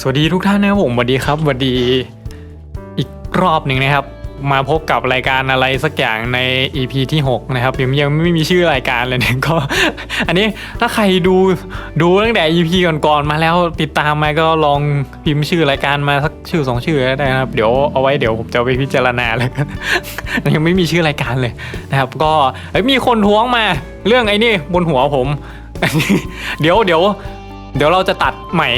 สวัสดีทุกท่านนะครับผมสวัสดีครับสวัสดีอีกรอบหนึ่งนะครับ มาพบกับรายการอะไรสักอย่างใน EP ที่ 6 นะครับยังยังไม่มีชื่อรายการเลยเนี่ยก็ อันนี้ถ้าใครดูดูตั้งแต่ EP ก่อนๆมาแล้วติดตามมาก็ลองพิมพ์ชื่อรายการมาสักชื่อสองชื่อก็ได้นะครับ เดี๋ยวเอาไว้เดี๋ยวผมจะไปพิจารณาเลยกันยังไม่มีชื่อรายการเลยนะครับ ก็มีคนท้วงมาเรื่องไอ้นี่บนหัวผม เดี๋ยวเดี๋ยวเดี๋ยวเราจะตัดใหม่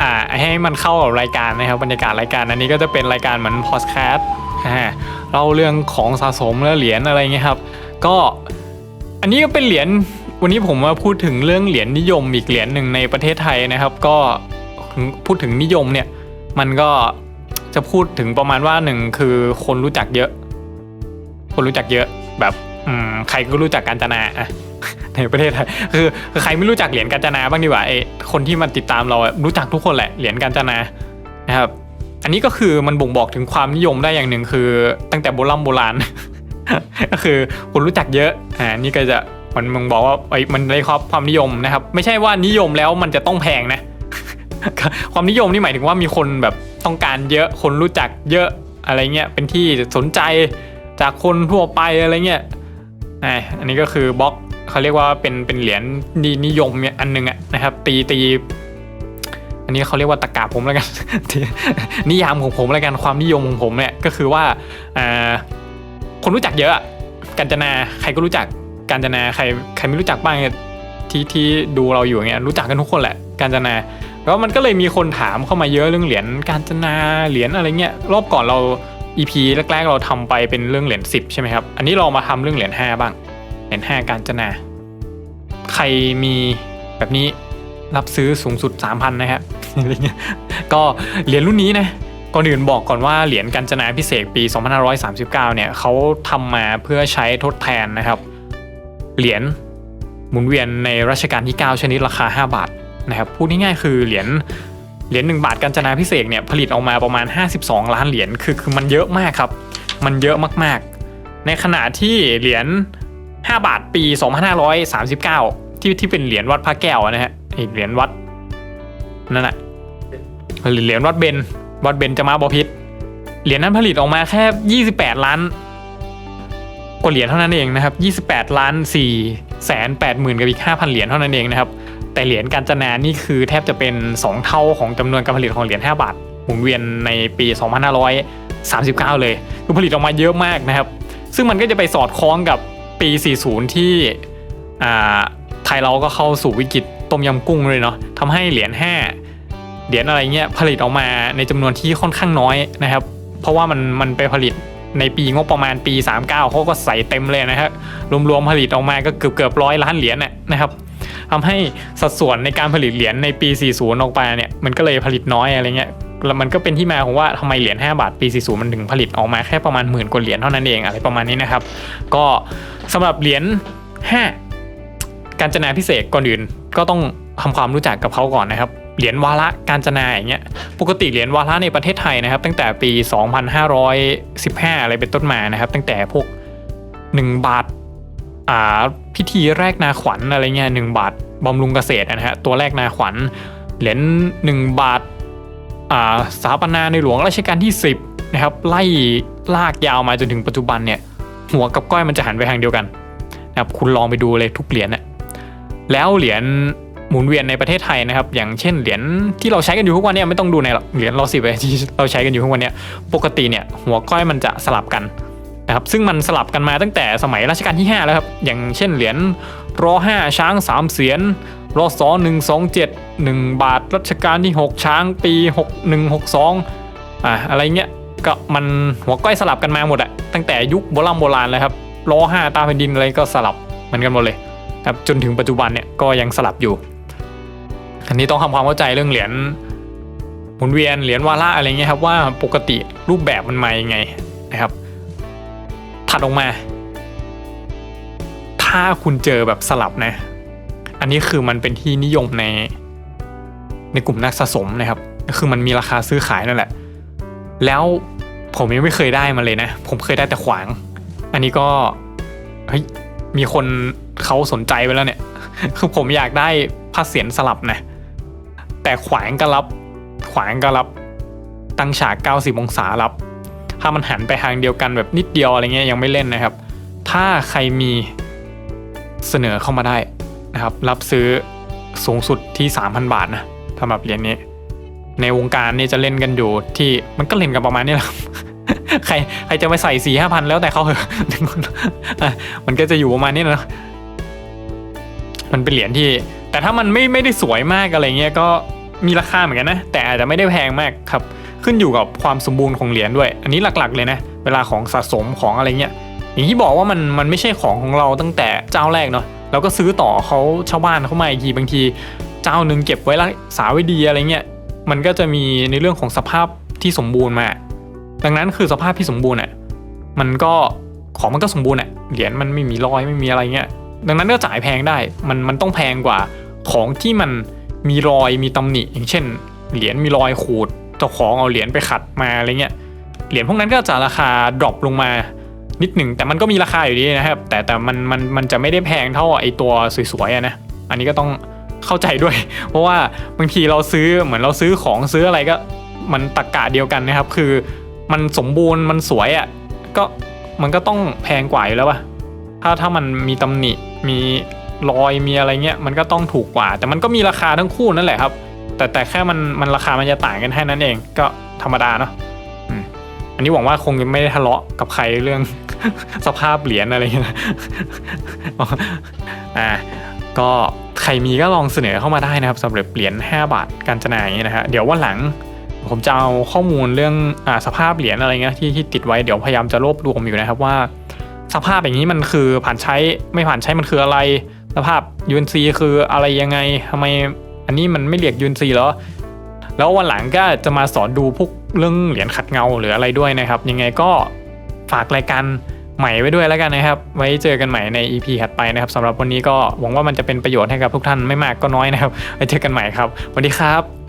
อ่าให้มันเข้ากับรายการนะครับบรรยากาศรายการอันนี้ก็จะเป็นรายการเหมือนพอดแคสต์อ่าเล่าเรื่องของสะสมและเหรียญอะไรเงี้ยครับ ก็อันนี้ก็เป็นเหรียญวันนี้ผมมาพูดถึงเรื่องเหรียญนิยมอีกเหรียญหนึ่งในประเทศไทยนะครับ ก็พูดถึงนิยมเนี่ยมันก็จะพูดถึงประมาณว่าหนึ่งคือคนรู้จักเยอะ คนรู้จักเยอะแบบใครก็รู้จักกาญจนาอะ ในประเทศไทยคือคือใครไม่รู้จักเหรียญกาญจนาบ้างดีกว่าไอ้คนที่มันติดตามเรารู้จักทุกคนแหละเหรียญกาญจนานะครับอันนี้ก็คือมันบ่งบอกถึงความนิยมได้อย่างหนึ่งคือตั้งแต่โบราณโบราณก็คือคนรู้จักเยอะอ่านี่ก็จะมันมึงบอกว่าไอ้มันได้ความความนิยมนะครับ ไม่ใช่ว่านิยมแล้วมันจะต้องแพงนะ ความนิยมนี่หมายถึงว่ามีคนแบบต้องการเยอะคนรู้จักเยอะอะไรเงี้ยเป็นที่สนใจจากคนทั่วไปอะไรเงี้ยอ่าอันนี้ก็คือบล็อก เขาเรียกว่าเป็นเป็นเหรียญนินิยมเนี่ยอันหนึงอะนะครับ ตีตี อันนี้เขาเรียกว่าตะกาผมแล้วกัน นิยามของผมแล้วกันความนิยมของผมเนี่ยก็คือว่าคนรู้จักเยอะกัญจนาใครก็รู้จักกัญจนาใครใครไม่รู้จักบ้างที่ที่ดูเราอยู่เงี้ยรู้จักกันทุกคนแหละกัญจนาแล้วมันก็เลยมีคนถามเข้ามาเยอะเรื่องเหรียญกาญจนาเหรียญอะไรเงี้ยรอบก่อนเรา EP แรกๆเราทำไปเป็นเรื่องเหรียญ10ใช่ไหมครับอันนี้เรามาทำเรื่องเหรียญ5บ้าง เหรียญ5กาญจนา ใครมีแบบนี้รับซื้อสูงสุด 3,000 นะครับอะไรเงี้ยก็เหรียญรุ่นนี้นะก่อนอื่นบอกก่อนว่าเหรียญกาญจนาพิเศษปี 2539 เนี่ยเขาทำมาเพื่อใช้ทดแทนนะครับ เหรียญหมุนเวียนในรัชกาลที่ 9 ชนิดราคา 5 บาทนะครับพูดง่ายๆคือเหรียญเหรียญ1บาทกาญจนาพิเศษเนี่ยผลิตออกมาประมาณ 52 ล้านเหรียญคือคือมันเยอะมากครับ มันเยอะมากๆ ในขณะที่เหรียญ 5 บาทปี 2539 ที่ที่เป็นเหรียญวัดพระแก้วนะฮะไอ้เหรียญวัดนั่นแหละเหรียญวัดเบนวัดเบนจมาบพิษเหรียญนั้นผลิตออกมาแค่ 28 ล้านกว่าเหรียญเท่านั้นเองนะครับ 28 ล้าน4แสน8หมื่นกับอีก 5,000 เหรียญเท่านั้นเองนะครับ แต่เหรียญกาญจนานี่คือแทบจะเป็น 2 เท่าของจำนวนการผลิตของเหรียญ5บาทหมุนเวียนในปี 2539 เลย คือผลิตออกมาเยอะมากนะครับ ซึ่งมันก็จะไปสอดคล้องกับ ปี 40 ที่ไทยเราก็เข้าสู่วิกฤตต้มยำกุ้งเลยเนาะทำให้เหรียญ5เหรียญอะไรเงี้ยผลิตออกมาในจำนวนที่ค่อนข้างน้อยนะครับ เพราะว่ามันมันไปผลิตในปีงบประมาณปี 39เขาก็ใส่เต็มเลยนะครับรวมๆผลิตออกมาก็เกือบเกือบร้อยล้านเหรียญน่ะนะครับทำให้สัดส่วนในการผลิตเหรียญในปี 40 ออกไปเนี่ยมันก็เลยผลิตน้อยอะไรเงี้ย แล้วมันก็เป็นที่มาของว่าทำไมเหรียญ5บาทปี 40 มันถึงผลิตออกมาแค่ประมาณหมื่นกว่าเหรียญเท่านั้นเองอะไรประมาณนี้นะครับ ก็สำหรับเหรียญ5การจนาพิเศษก่อนอื่นก็ต้องทำความรู้จักกับเขาก่อนนะครับเหรียญวาระการจนาอย่างเงี้ยปกติเหรียญวาระในประเทศไทยนะครับ ตั้งแต่ปี 2515 อะไรเป็นต้นมานะครับ ตั้งแต่พวก 1 บาทอ่าพิธีแรกนาขวัญอะไรเงี้ยหนึ่งบาทบำรุงเกษตรนะฮะตัวแรกนาขวัญเหรียญ1บาทอ่า สถาปนาในหลวงรัชกาลที่ 10นะครับไล่ลากยาวมาจนถึงปัจจุบันเนี่ยหัวกับก้อยมันจะหันไปทางเดียวกันนะครับคุณลองไปดูเลยทุกเหรียญน่ะแล้วเหรียญหมุนเวียนในประเทศไทยนะครับ อย่างเช่นเหรียญที่เราใช้กันอยู่ทุกวันเนี่ยไม่ต้องดูในหรอกเหรียญรอสิบที่เราใช้กันอยู่ทุกวันเนี่ยปกติเนี่ยหัวก้อยมันจะสลับกันนะครับซึ่งมันสลับกันมาตั้งแต่สมัยรัชกาลที่ 5 แล้วครับอย่างเช่นเหรียญรอ5ช้าง3เสียน รอสอหนึ่งสองเจ็ดหนึ่งบาทรัชกาลที่ 6 ช้างปี 6 1 6 2 อะอะไรเงี้ยก็มันหัวก้อยสลับกันมาหมดอะตั้งแต่ยุคโบราณโบราณเลยครับล้อห้าตาแผ่นดินอะไรก็สลับเหมือนกันหมดเลยครับจนถึงปัจจุบันเนี่ยก็ยังสลับอยู่ อันนี้ต้องทำความเข้าใจเรื่องเหรียญหมุนเวียนเหรียญวาระอะไรเงี้ยครับว่าปกติรูปแบบมันมายังไงนะครับ ถัดออกมา ถ้าคุณเจอแบบสลับนะ อันนี้คือมันเป็นที่นิยมใน ในกลุ่มนักสะสมนะครับคือมันมีราคาซื้อขายนั่นแหละ แล้วผมยังไม่เคยได้มาเลยนะ ผมเคยได้แต่ขวาง อันนี้ก็เฮ้ยมีคนเขาสนใจไปแล้วเนี่ย คือผมอยากได้ผ้าเสียนสลับนะ แต่ขวางก็รับ ขวางก็รับ ตั้งฉาก90องศารับ ถ้ามันหันไปทางเดียวกันแบบนิดเดียวอะไรเงี้ยยังไม่เล่นนะครับ ถ้าใครมีเสนอเข้ามาได้ นะครับรับซื้อสูงสุดที่ 3,000 บาทนะสำหรับเหรียญนี้ ในวงการนี่จะเล่นกันอยู่ที่มันก็เล่นกันประมาณนี้แหละใครใครจะไปใส่สี่ห้าพันแล้วแต่เขาเหอะมันก็จะอยู่ประมาณนี้นะมันเป็นเหรียญที่ แต่ถ้ามันไม่ไม่ได้สวยมากอะไรเงี้ยก็มีราคาเหมือนกันนะ แต่อาจจะไม่ได้แพงมากครับ ขึ้นอยู่กับความสมบูรณ์ของเหรียญด้วย อันนี้หลักๆเลยนะ เวลาของสะสมของอะไรเงี้ย อย่างที่บอกว่ามันมันไม่ใช่ของของเราตั้งแต่เจ้าแรกเนาะเราก็ซื้อต่อเขาชาวบ้านเขามาอีกทีบางที เจ้าหนึ่งเก็บไว้รักษาไว้ดีอะไรเงี้ยมันก็จะมีในเรื่องของสภาพที่สมบูรณ์มา ดังนั้นคือสภาพที่สมบูรณ์อะมันก็ของมันก็สมบูรณ์อะเหรียญมันไม่มีรอยไม่มีอะไรเงี้ยดังนั้นก็จ่ายแพงได้มันมันต้องแพงกว่าของที่มันมีรอยมีตำหนิ อย่างเช่น เหรียญมีรอยขูดเจ้าของเอาเหรียญไปขัดมาอะไรเงี้ยเหรียญพวกนั้นก็จะราคาดรอปลงมา นิดหนึ่งแต่มันก็มีราคาอยู่ดีนะครับ แต่แต่มันมันมันจะไม่ได้แพงเท่าไอตัวสวยๆนะอันนี้ก็ต้องเข้าใจด้วย เพราะว่าบางทีเราซื้อเหมือนเราซื้อของซื้ออะไรก็มันตะกะเดียวกันนะครับ คือมันสมบูรณ์มันสวยอะ่ะก็มันก็ต้องแพงกว่าอยู่แล้วป่ะถ้าถ้ามันมีตำหนิมีรอยมีอะไรเงี้ยมันก็ต้องถูกกว่า แต่มันก็มีราคาทั้งคู่นั่นแหละครับ แต่แต่แค่มันมันราคามันจะต่างกันแค่นั้นเองก็ธรรมดาเนาะ นนี้หวังว่าคงไม่ได้ทะเลาะกับใครเรื่อง สภาพเหรียญอะไรเงี้ยนะอ่าก็ใครมีก็ลองเสนอเข้ามาได้นะครับสำหรับเหรียญ5บาทการจนาอย่างนี้ยนะฮะเดี๋ยววันหลังผมจะเอาข้อมูลเรื่องอาสภาพเหรียญอะไรเงี้ยที่ที่ติดไว้เดี๋ยวพยายามจะรวบรวมอยู่นะครับว่า สภาพอย่างนี้มันคือผ่านใช้ไม่ผ่านใช้มันคืออะไร สภาพ UNC คืออะไรยังไงทำไมอันนี้มันไม่เรียก UNC เหรอแล้ววันหลังก็จะมาสอนดูพวก เรื่องเหรียญขัดเงาหรืออะไรด้วยนะครับ ยังไงก็ฝากรายการใหม่ไว้ด้วยแล้วกันนะครับ ไว้เจอกันใหม่ใน EP ถัดไปนะครับสำหรับวันนี้ก็หวังว่ามันจะเป็นประโยชน์ให้กับทุกท่านไม่มากก็น้อยนะครับไว้เจอกันใหม่ครับสวัสดีครับ